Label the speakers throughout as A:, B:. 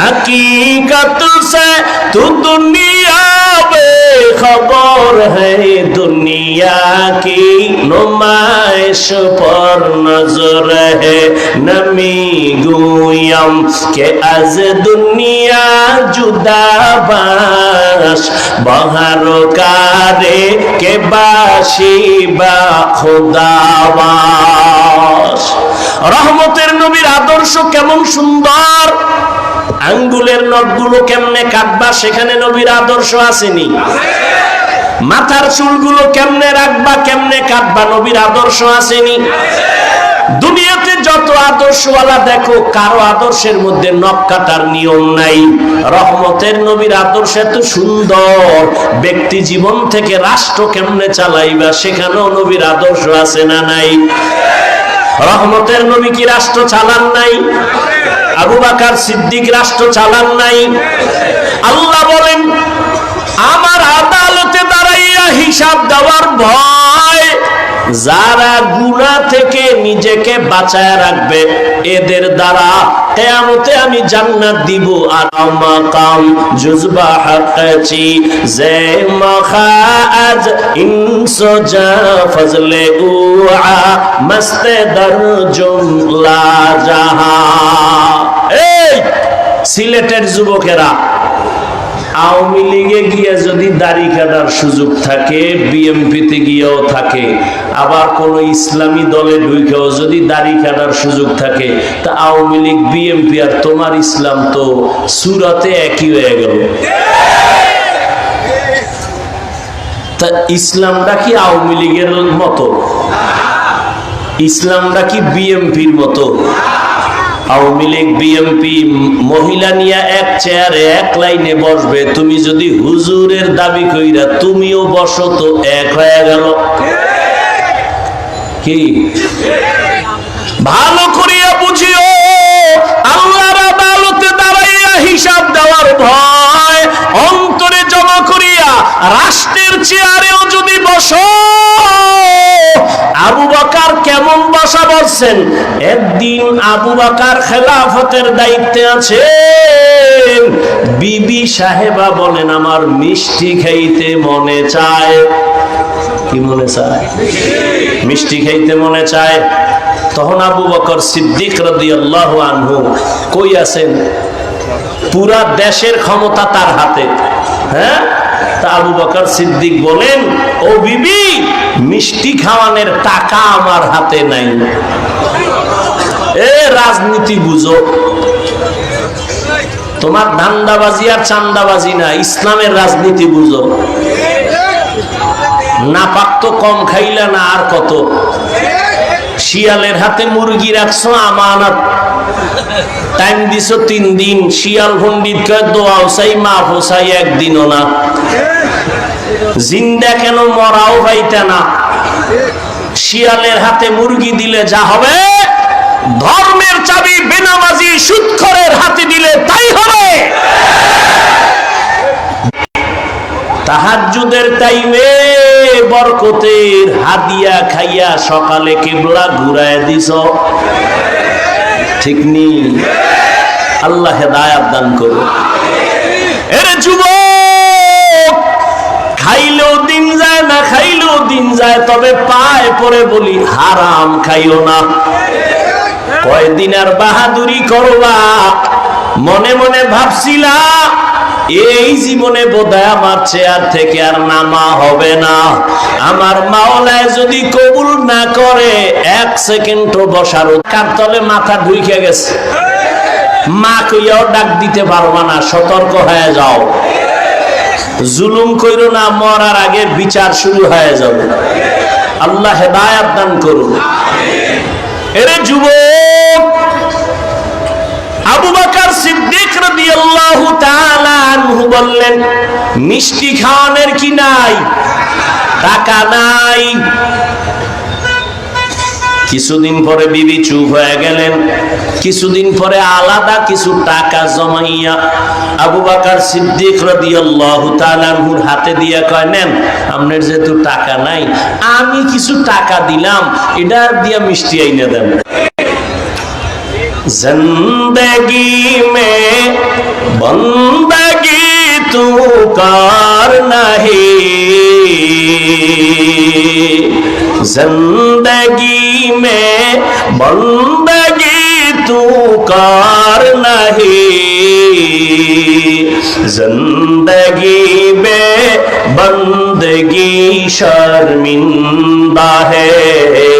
A: हकीकत से तू दुनिया में खबर है दुनिया की नुमाइश पर नजर है नमी गुयम के आज दुनिया जुदा बाश बहार कारे के बाशी বা খোদাবাস রহমতের নবীর আদর্শ কেমন সুন্দর আঙ্গুলের নখগুলো কেমনে কাটবা সেখানে নবীর আদর্শ আসেনি। মাথার চুলগুলো কেমনে রাখবা, কেমনে কাটবা নবীর আদর্শ আসেনি। দুনিয়াতে যত আদর্শওয়ালা দেখো, কারও আদর্শের মধ্যে নখ কাটার নিয়ম নাই। রহমতের নবীর আদর্শ এত সুন্দর। ব্যক্তি জীবন থেকে রাষ্ট্র কেমনে চালাইবা, সেখানেও নবীর আদর্শ আছে না নাই। রহমতের নবী কি রাষ্ট্র চালান নাই? আবু বাকার সিদ্দিক রাষ্ট্র চালান নাই? আল্লাহ বলেন, আমার আদালতে দাঁড়াইয়া হিসাব দেওয়ার ভয় যারা গুণা থেকে নিজেকে বাঁচায় রাখবে, এদের দ্বারা কেয়ামতে আমি জান্নাত দিব। আর মাকাম জুজবা হাকাচি জে মখাজ ইনসো জা ফজলে উআ মস্তে দর জুমলা জাহা। এই সিলেটের যুবকেরা আওয়ামী লীগে গিয়ে যদি দাড়ি কাটার সুযোগ থাকে, বিএমপিতে গিয়েও থাকে, আবার কোন ইসলামী দলে ঢুকেও যদি দাড়ি কাটার সুযোগ থাকে, তা আওয়ামী লীগ, বিএমপি আর তোমার ইসলাম তো সুরাতে একই হয়ে গেল। তা ইসলামটা কি আওয়ামী লীগের মতো? ইসলামটা কি বিএমপির মতো? আওয়ামী লীগ বিএমপি মহিলা নিয়ে এক চেয়ারে এক লাইনে বসবে। তুমি যদি হুজুরের দাবি কইরা তুমিও বসো তো এক হয়ে গেল। কি? ভালো করিয়া বুঝিও, আল্লাহর আদালতে দাঁড়াইয়া হিসাব দেওয়ার ভয়, অন্তরে জমা করিয়া রাষ্ট্রের চেয়ারেও যদি বসো আবু বাকার কেমন বসা বলছেন একদিন আবু বাকার খেলাফতের দায়িত্বে আছেন। বিবি সাহেবা বলেন, আমার মিষ্টি খাইতে মনে চায়। কি মনে চায়? মিষ্টি খাইতে মনে চায়? তখন আবু বকর সিদ্দিক রাদিয়াল্লাহু আনহু কই আছেন? পুরা দেশের ক্ষমতা তার হাতে। হ্যাঁ? আবু বকর সিদ্দিক বলেন, ও বিবি, মিষ্টি খাওয়ানোর টাকা আমার হাতে নাই। এ রাজনীতি বুঝো। তোমার ধান্দাবাজি আর চান্দাবাজি না, ইসলামের রাজনীতি বুঝো। না পাক তো কম খাইলা না আর কত। শিয়ালের হাতে মুরগি রাখছো, আমানত। টাইম তিন দিন, শিয়াল একদিনও না। জিন্দা কেন মরাও না? শিয়ালের হাতে মুরগি দিলে যা হবে, ধর্মের চাবি, বেনামাজি, সুৎখরের হাতে দিলে তাই হবে। তাহাজ্জুদের টাইমে বরকতের হাদিয়া খাইয়া সকালে কেবলা ঘুরায় দিছ। ঠিক নি আল্লাহ হেদায়াত দান করো এরে যুবক, খাইলেও দিন যায় না, খাইলেও দিন যায়, তবে পায় পরে বলি, হারাম খাইও না। কয়দিন আর বাহাদুরি করবা? মনে মনে ভাবছিলা এই জীবনে বোধহয় আমার চেয়ার থেকে আর নামা হবে না। আমার মাওলায় যদি কবুল না করে, এক সেকেন্ডও বসার কার তলে মাথা ঢুকে গেছে। মা কইয়াও ডাক দিতে পারবা না, সতর্ক হয়ে যাও। জুলুম কইরো না, মরার আগে বিচার শুরু হয়ে যাবে। আল্লাহ হেদায়াত দান করুন। এরে যুবক! কিছুদিন পরে বিবি চুপ হয়ে গেলেন। কিছুদিন পরে আলাদা কিছু টাকা জমাইয়া আবু বাকার সিদ্দিক রাদিয়াল্লাহু হাতে দিয়া কয়, নেন, আপনার যেহেতু টাকা নাই, আমি কিছু টাকা দিলাম, এটা দিয়া মিষ্টি আইনে দেন زندگی میں بندگی تو کار نہیں۔ زندگی میں بندگی تو کار نہیں۔ زندگی میں بندگی شرمندہ ہے۔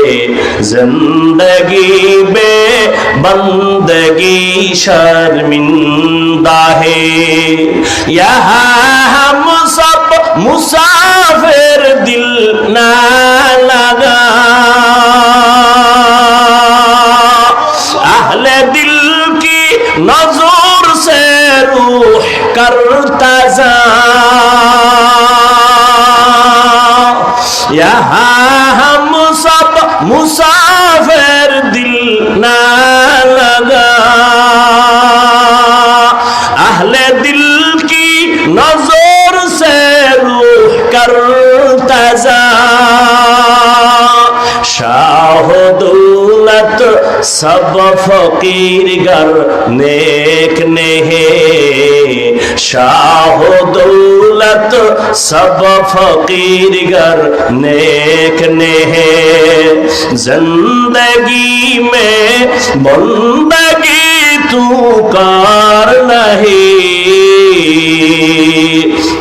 A: زندگی بے بندگی شرمندہ ہے۔ یہاں ہم سب مسافر دل نہ لگا۔ اہل دل کی نظور سے روح کرتا جا یہاں সব মুসাফের দিল না লাগা। আহলে দিল কি নজর সে রুহ কর তাজা শাহ দৌলত সব ফকির গর নেক নেহে। শাহ দৌলত دولت، سب فقیر گر نیک نے زندگی میں بندگی تو کار نہیں۔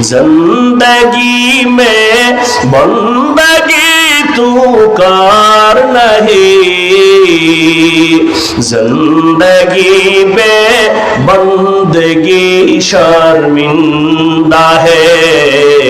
A: زندگی میں بندگی تو کار نہیں۔ زندگی بے بندگی شرمندہ ہے۔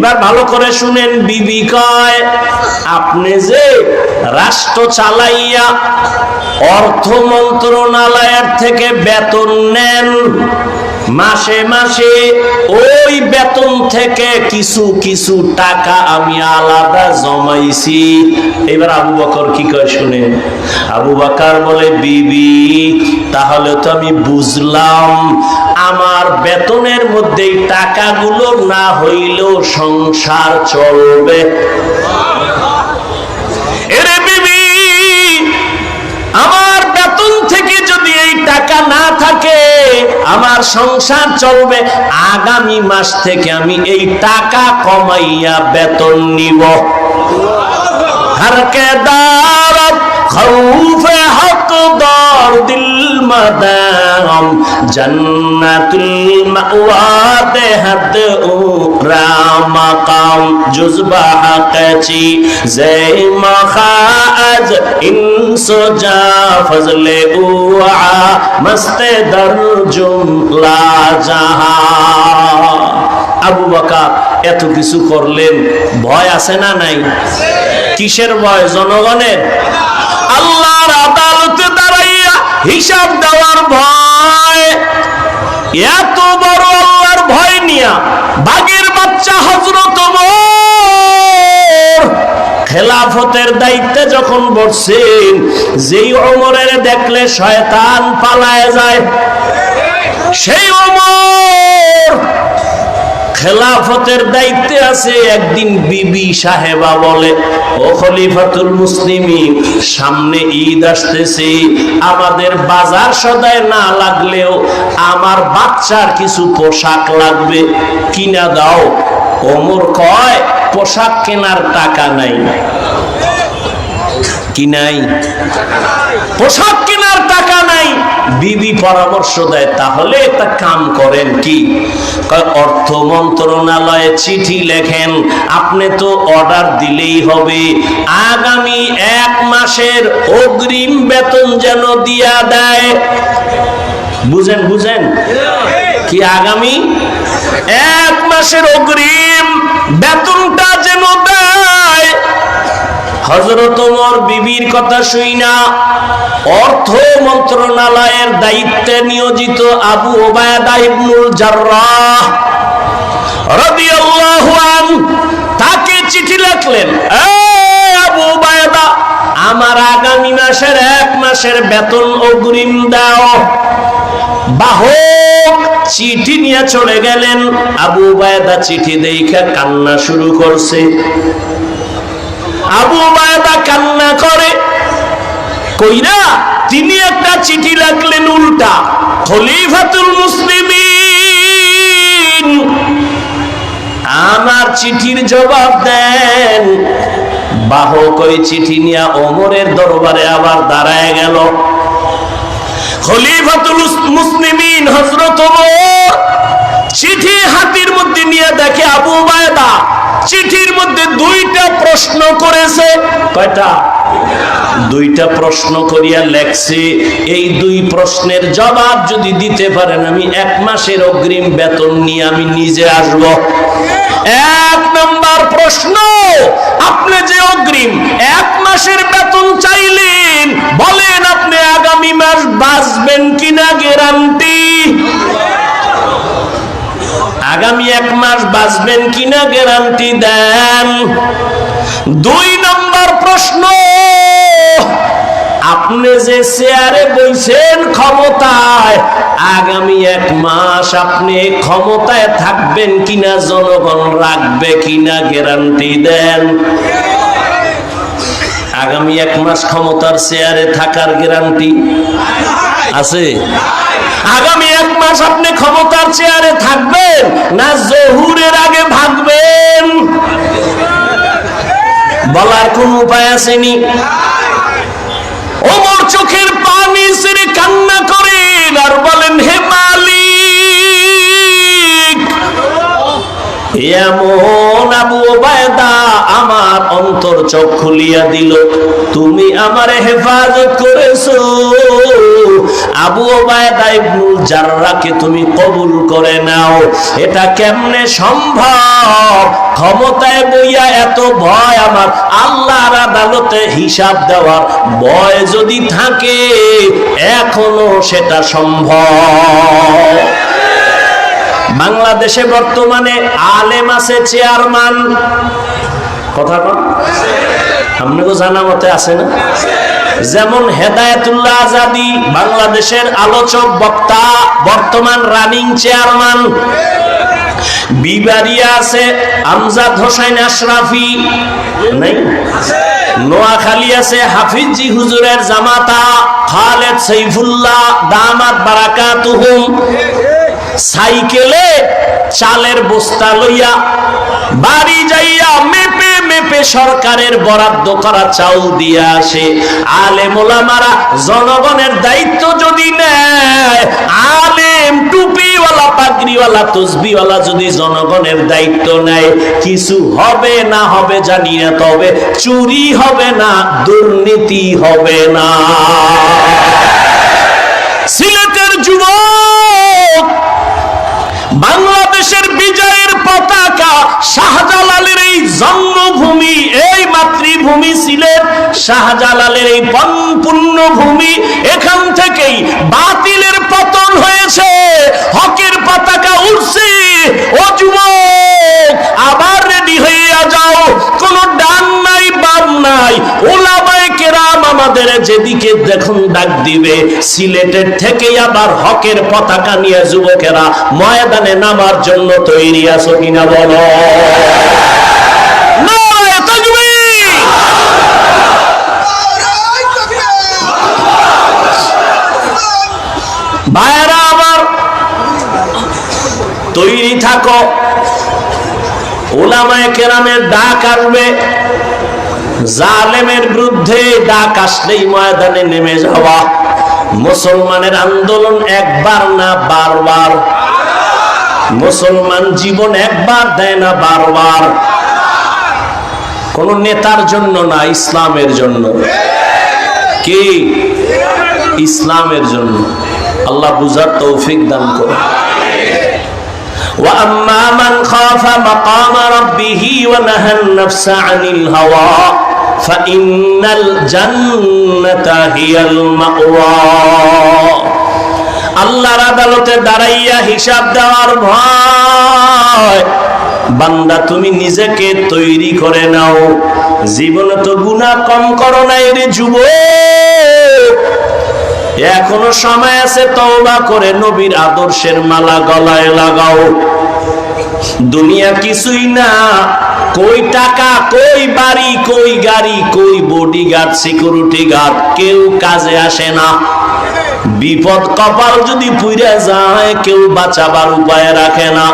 A: এবার ভালো করে শুনেন, বিবি কয়, আপনি যে রাষ্ট্র চালাইয়া অর্থ মন্ত্রণালয়ের থেকে বেতন নেন, মাসে মাসে ওই বেতন থেকে কিছু কিছু টাকা আমি আলাদা জমাইছি। এবার আবু বকর কি কয় শুনেন আবু বাকার বলে, বিবি তাহলে তো আমি বুঝলাম, আমার বেতনের মধ্যে এই টাকাগুলো না হইলেও সংসার চলবে। আমার বেতন থেকে যদি এই টাকা না থাকে, আমার সংসার চলবে। আগামী মাস থেকে আমি এই টাকা কমাইয়া বেতন নিব। হরকে খৌফে হক দর দিল মদাম জন্নাতুল মাওয়াতে হাদ ও রামাকাম জুজবা হাকাচি জে মখাজ ইনসো যা ফজলে মস্তে দর জুমলা জাহা আবু বকর এত কিছু করলেন, ভয় আছে না নাই? কিসের ভয়? জনগণের? আল্লাহর আদালতে দাঁড়াইয়া হিসাব দেওয়ার ভয়। এত বড় আল্লাহর ভয় নিয়া বাগের বাচ্চা হজরত খেলাফতের দায়িত্বে যখন বসছেন, যেই অমরের দেখলে শয়তান পালায় যায়। সেই ওমর খেলাফতের দায়িত্বে আছে, একদিন বিবি সাহেবা বলে, ও খলিফাতুল মুসলিমিন, সামনে ঈদ আসতেছে, আমাদের বাজার সদায় না লাগলেও আমার বাচ্চার কিছু পোশাক লাগবে, কিনা দাও। ওমর কয়, পোশাক কেনার টাকা নাই। কি নাই? পোশাক কেনার টাকা বিবি পরামর্শ দেয়, তাহলে একটা কাম করেন কি? অর্থ মন্ত্রণালয়ে চিঠি লেখেন, আপনি তো অর্ডার দিলেই হবে। আগামী এক মাসের অগ্রিম বেতন যেন দিয়া দেয়। বুঝেন বুঝেন? কি আগামী? এক মাসের অগ্রিম বেতনটা হজরত ওমর বিবির কথা শুই না। অর্থ মন্ত্রণালয়ের দায়িত্বে নিয়োজিত আবু ওবায়দা ইবনুল জাররাহ রাদিয়াল্লাহু আন তাকে চিঠি লিখলেন, "এই আবু ওবায়দা আমার আগামী মাসের এক মাসের বেতন অগ্রিম দাও। বাহক, চিঠি নিয়ে চলে গেলেন। আবু বায়দা চিঠি দেখে কান্না শুরু করছে। আবু বায়দা কান্না করে। কইরা তিনি একটা চিঠি রাখলেন উল্টা। খলিফাতুল মুসলিমিন। আমার চিঠির জবাব দেন। বাহক ওই চিঠি নিয়ে ওমরের দরবারে আবার দাঁড়ায় গেল। খলিফাতুল মুসলিমিন ওমর চিঠি হাতির মধ্যে নিয়ে দেখে আবু বায়দা চিঠির মধ্যে দুইটা প্রশ্ন করেছে। কয়টা? দুইটা প্রশ্ন করিয়া লেখছে, এই দুই প্রশ্নের জবাব যদি দিতে পারেন, আমি এক মাসের অগ্রিম বেতন নিয়ে আমি নিজে আসব। এক নম্বর প্রশ্ন, আপনি যে অগ্রিম আগামী এক মাস বাঁচবেন কিনা গ্যারান্টি দেন। দুই নম্বর প্রশ্ন, আপনি যে চেয়ারে বইছেন ক্ষমতায়, আগামী এক মাস আপনি ক্ষমতায় থাকবেন কিনা জনগণ রাখবে কিনা গ্যারান্টি দেন। আগামী এক মাস ক্ষমতার চেয়ারে থাকার গ্যারান্টি আছে? আগামী এক মাস আপনি ক্ষমতার চেয়ারে থাকবেন না জহুরের আগে ভাগবেন। বলার কোন উপায় আসেনি। আমার অন্তর চোখ খুলিয়া দিল। তুমি আমারে হেফাজত করেছ। আবু ওবায়দা ইবনুল জাররাকে তুমি কবুল করে নাও। এটা কেমনে সম্ভব? ক্ষমতায় বইয়া এত ভয় আমার। আল্লাহর আদালতে হিসাব দেওয়ার ভয় যদি থাকে, এখনও সেটা সম্ভব। বাংলাদেশে বর্তমানে আলেম আছে, চেয়ারম্যান। কথা কন। আপনাকে জানা মতে আছে না? যেমন হেদায়েতুল্লাহ আজাদি, বাংলাদেশের আলোচক, বক্তা, বর্তমান রানিং চেয়ারম্যান। বিবারিয়া আছে, আমজাদ হোসেন আশরাফি। নাই? নোয়াখালী আছে, হাফিজি হুজুরের জামাতা, খালেদ সৈফুল্লাহ, দামাত বারাকাতুহুম। সাইকেলে চালের বস্তা লইয়া বাড়ি যাইয়া মেপে মেপে সরকারের বরাদ্দ করা চাউল দিয়ে আসে। আলে জনগণের দায়িত্ব যদি নেয়, আলেম টুপিওয়ালা, পাগড়িওয়ালা, তসবিওয়ালা যদি জনগণের দায়িত্ব নেয়, কিছু হবে না হবে জানি তবে চুরি হবে না, দুর্নীতি হবে না। বাংলাদেশের বিজয়ের পতাকা শাহজালালের এই জন্মভূমি, এই মাতৃভূমি সিলেট, শাহজালালের এই পুণ্যভূমি এখান থেকেই বাতিলের পতন হয়েছে। হকের পতাকা উঠছে ও যুবক আবার রেডি হইয়া যাও কোন ডান নাই বাম নাই ওলামায়ে কেরাম আমাদের যেদিকে দেখুন ডাক দিবে, সিলেটের থেকেই আবার হকের পতাকা নিয়ে যুবকেরা ময়দানে নামার জন্য তৈরি আছো কিনা বলো! ভাইয়েরা আমার, তৈরি থাকো। ওলামায়ে কেরামের ডাক আসবে। জালেমের বিরুদ্ধে ডাক আসলেই ময়দানে নেমে যাওয়া মুসলমানের আন্দোলন একবার না বারবার মুসলমান জীবন একবার দেয় না বারবার কোন নেতার জন্য না ইসলামের জন্য কি ইসলামের জন্য আল্লাহ বুঝার তৌফিক দান করে وأما من خاف مقام ربه ونهى النفس عن الهوى ফাইন্নাল আল্লাহর আদালতে দাঁড়াইয়া হিসাব দেওয়ার ভয়। বান্দা, তুমি নিজেকে তৈরি করে নাও। জীবনে তো গুনাহ কম করো নাই রে যুবক। এখনও সময় আছে তওবা করে নবীর আদর্শের মালা গলায় লাগাও। দুনিয়া কিছুই না। কই টাকা, কই বাড়ি, কই গাড়ি, কই বডিগার্ড সিকিউরিটি গার্ড কেউ কাজে আসে না। বিপদ কপাল যদি পুইরা যায়, কেউ বাঁচাবার উপায় রাখে না।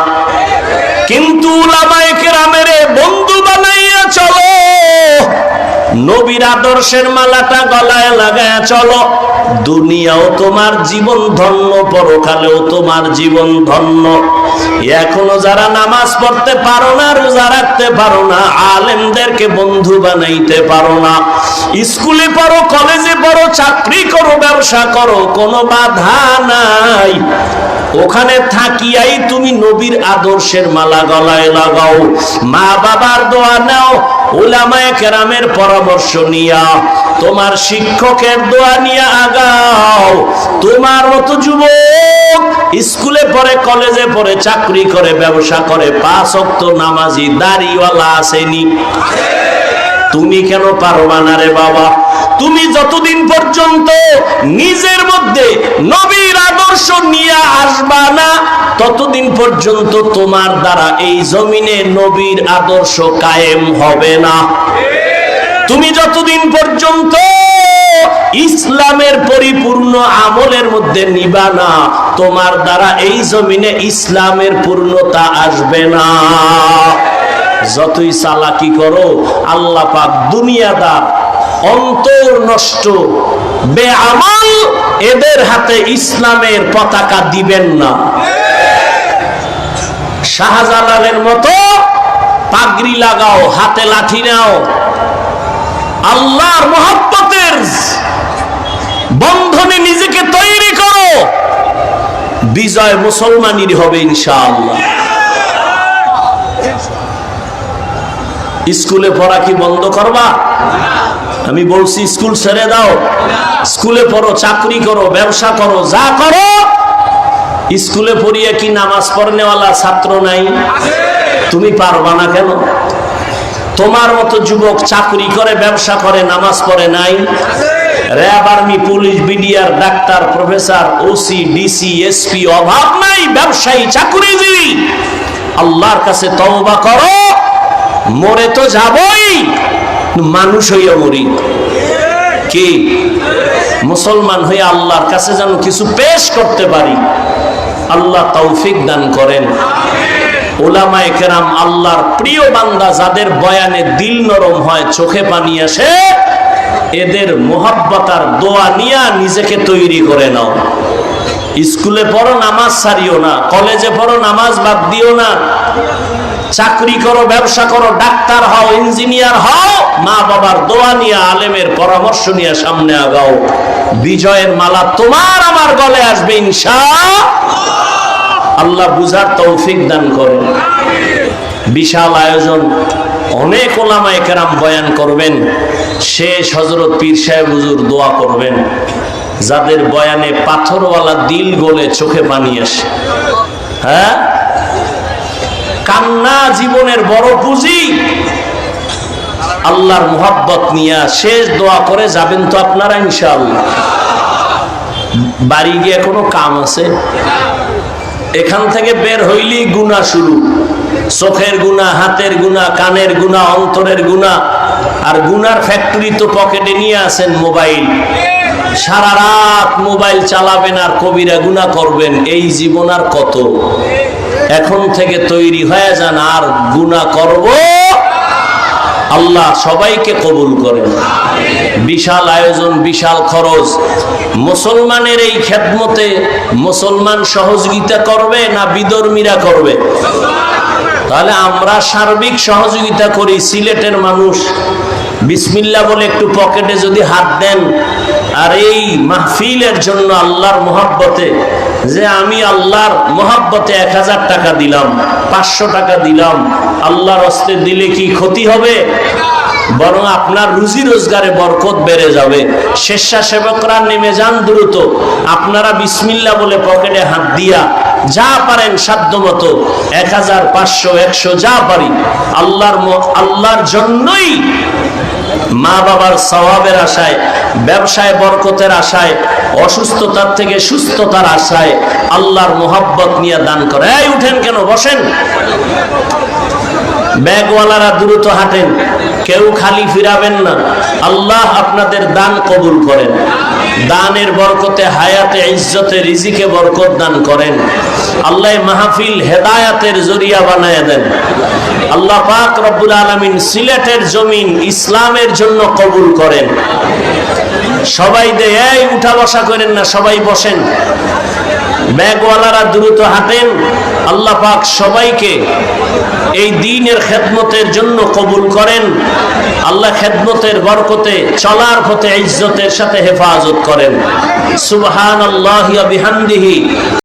A: কিন্তু উলামায়ে কেরামের বন্ধু বানাইয়া চলো। নবীর আদর্শের মালাটা গলায় লাগায় চলো। দুনিয়াও তোমার জীবন ধন্য, পরকালেও তোমার জীবন ধন্য। এখনও যারা নামাজ পড়তে পারো না, রোজা রাখতে পারো না, আলেমদেরকে বন্ধু বানাইতে পারো না। স্কুলে পড়ো, কলেজে পড়ো, চাকরি করো, ব্যবসা করো, কোনো বাধা নাই। ওখানে থাকিয়াই তুমি নবীর আদর্শের মালা গলায় লাগাও। মা বাবার দোয়া নাও ওলামায়ে কেরামের পরামর্শ নিয়া। তোমার শিক্ষকের দোয়া নিয়ে আগাও। তোমার মতো যুবক স্কুলে পড়ে, কলেজে পড়ে, চাকরি করে, ব্যবসা করে, পাঁচ অক্ত নামাজি, দাড়িওয়ালা আসেনি। তুমি কেন পারবা না রে বাবা? তুমি যতদিন পর্যন্ত নিজের মধ্যে নবীর আদর্শ নিয়ে আসবা না, ততদিন পর্যন্ত তোমার দ্বারা এই জমিনে নবীর আদর্শ কায়েম হবে না। তুমি যতদিন পর্যন্ত ইসলামের পরিপূর্ণ আমলের মধ্যে নিবা না। তোমার দ্বারা এই জমিনে ইসলামের পূর্ণতা আসবে না। যতই চালাকি করো, আল্লাহ পাক দুনিয়াদার অন্তর নষ্ট, বেআমাল এদের হাতে ইসলামের পতাকা দিবেন না। শাহজালালের মতো পাগড়ি লাগাও, হাতে লাঠি নাও। আল্লাহর মহব্বতের বন্ধনে নিজেকে তৈরি করো। বিজয় মুসলমানের হবে ইনশাআল্লাহ। স্কুলে পড়া কি বন্ধ করবা? আমি বলছি, স্কুল ছেড়ে দাও। স্কুলে পড়ো, চাকরি করো, ব্যবসা করো, যা করো। স্কুলে পড়িয়ে কি নামাজ পড়নেওয়ালা ছাত্র নাই? তুমি পারবা না কেন? তোমার মতো যুবক চাকরি করে, ব্যবসা করে, নামাজ পড়ে নাই? মানুষ হইয়া মরি। কি? মুসলমান হয়ে আল্লাহর কাছে যেন কিছু পেশ করতে পারি। আল্লাহ তৌফিক দান করেন। ওলামায়ে কেরাম আল্লাহর প্রিয় বান্দা যাদের বয়ানে দিল নরম হয়, চোখে পানি আসে এদের মোহাব্বতার দোয়া নিয়া নিজেকে তৈরি করে নাও। স্কুলে পড়ো, নামাজ ছাড়িও না। কলেজে পড়ো, নামাজ বাদ দিও না। চাকরি করো, ব্যবসা করো, ডাক্তার হও, ইঞ্জিনিয়ার হও মা বাবার দোয়া নিয়ে, আলেমের পরামর্শ নিয়ে সামনে আগাও। বিজয়ের মালা তোমার আমার গলে আসবে ইনশা আল্লাহ বুঝার তৌফিক দান করেন। বিশাল আয়োজন। অনেক ওলামায়ে কেরাম বয়ান করবেন, শেষ হজরত পীর সাহেব হুজুর দোয়া করবেন, যাদের বয়ানে পাথরওয়ালা দিল গলে চোখে পানি আসে। হ্যাঁ? কান্না জীবনের বড় পুঁজি। আল্লাহর মোহাব্বত নিয়ে শেষ দোয়া করে যাবেন তো আপনারা ইনশাআল্লাহ। বাড়ি গিয়ে কোনো কাম আছে? এখান থেকে বের হইলেই গুণা শুরু। চোখের গুণা, হাতের গুণা, কানের গুণা, অন্তরের গুণা। আর গুনার ফ্যাক্টরি তো পকেটে নিয়ে আসেন মোবাইল। সারা রাত মোবাইল চালাবেন আর কবিরা গুণা করবেন, এই জীবন আর কত? এখন থেকে তৈরি হয়ে যান আর গুণা করব। আল্লাহ সবাইকে কবুল করেন। বিশাল আয়োজন, বিশাল খরচ। মুসলমানের এই খেদমতে মুসলমান সহযোগিতা করবে না বিদর্মীরা করবে? তাহলে আমরা সার্বিক সহযোগিতা করি, সিলেটের মানুষ। বিসমিল্লা বলে একটু পকেটে যদি হাত দেন, আর এই মাহফিলের জন্য আল্লাহর মহাব্বতে, যে আমি আল্লাহর মহাব্বতে এক হাজার টাকা দিলাম, পাঁচশো টাকা দিলাম, আল্লাহর হস্তে দিলে কি ক্ষতি হবে? বরং আপনার রুজি রোজগারে বরকত বেড়ে যাবে। স্বেচ্ছাসেবকরা নেমে যান দ্রুত। আপনারা বিসমিল্লা বলে পকেটে হাত দিয়া যা পারেন সাধ্য মতো এক হাজার পাঁচশো, একশো যা পারি। আল্লাহর আল্লাহর জন্যই মা বাবার স্বভাবের আশায়, ব্যবসায় বরকতের আশায়, অসুস্থতার থেকে সুস্থতার আশায় আল্লাহর মোহাব্বত নিয়ে দান করে। এই, উঠেন কেন? বসেন। ব্যাগওয়ালারা দ্রুত হাঁটেন। কেউ খালি ফিরাবেন না। আল্লাহ আপনাদের দান কবুল করেন। দানের বরকতে হায়াতে, ইজ্জতে, রিজিকে বরকত দান করেন। আল্লাহ মাহফিল হেদায়াতের জরিয়া বানায় দেন। আল্লাহ পাক রব্বুল আলামিন সিলেটের জমিন ইসলামের জন্য কবুল করেন। সবাই দেয় উঠা বসা করেন না, সবাই বসেন। ব্যাগওয়ালারা দ্রুত হাঁটেন। আল্লাহ পাক সবাইকে এই দিনের খেদমতের জন্য কবুল করেন। আল্লাহ খেদমতের বরকতে চলার পথে ইজ্জতের সাথে হেফাজত করেন। সুবহান আল্লাহ বিহামদিহি।